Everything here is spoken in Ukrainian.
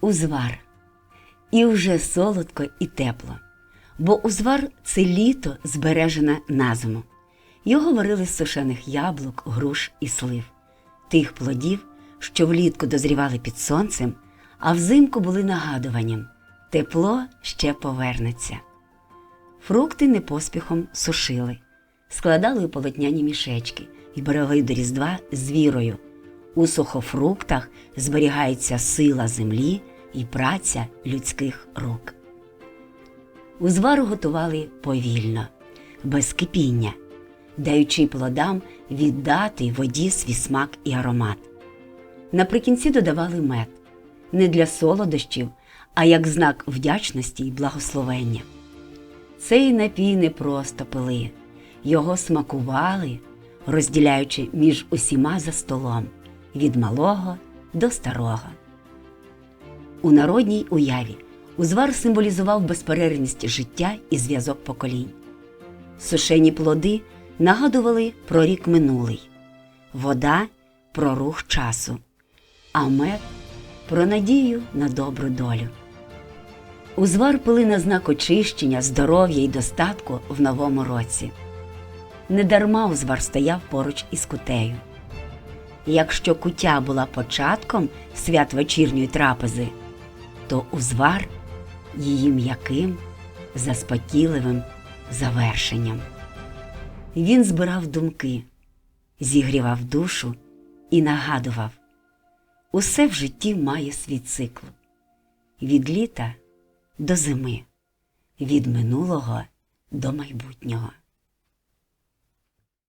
узвар. І вже солодко і тепло, бо узвар це літо збережене на зиму. Його варили з сушених яблук, груш і слив, тих плодів, що влітку дозрівали під сонцем, а взимку були нагадуванням тепло ще повернеться. Фрукти непоспіхом сушили, складали у полотняні мішечки і берегли до Різдва з вірою. У сухофруктах зберігається сила землі і праця людських рук. Узвару готували повільно, без кипіння, даючи плодам віддати воді свій смак і аромат. Наприкінці додавали мед не для солодощів, а як знак вдячності і благословення. Цей напій не просто пили, його смакували, розділяючи між усіма за столом від малого до старого. У народній уяві узвар символізував безперервність життя і зв'язок поколінь. Сушені плоди нагадували про рік минулий, вода про рух часу, а мед про надію на добру долю. Узвар пили на знак очищення, здоров'я і достатку в новому році. Недарма узвар стояв поруч із кутею. Якщо куття була початком свят вечірньої трапези, то узвар її м'яким, заспокійливим завершенням. Він збирав думки, зігрівав душу і нагадував усе в житті має свій цикл від літа до зими, від минулого до майбутнього.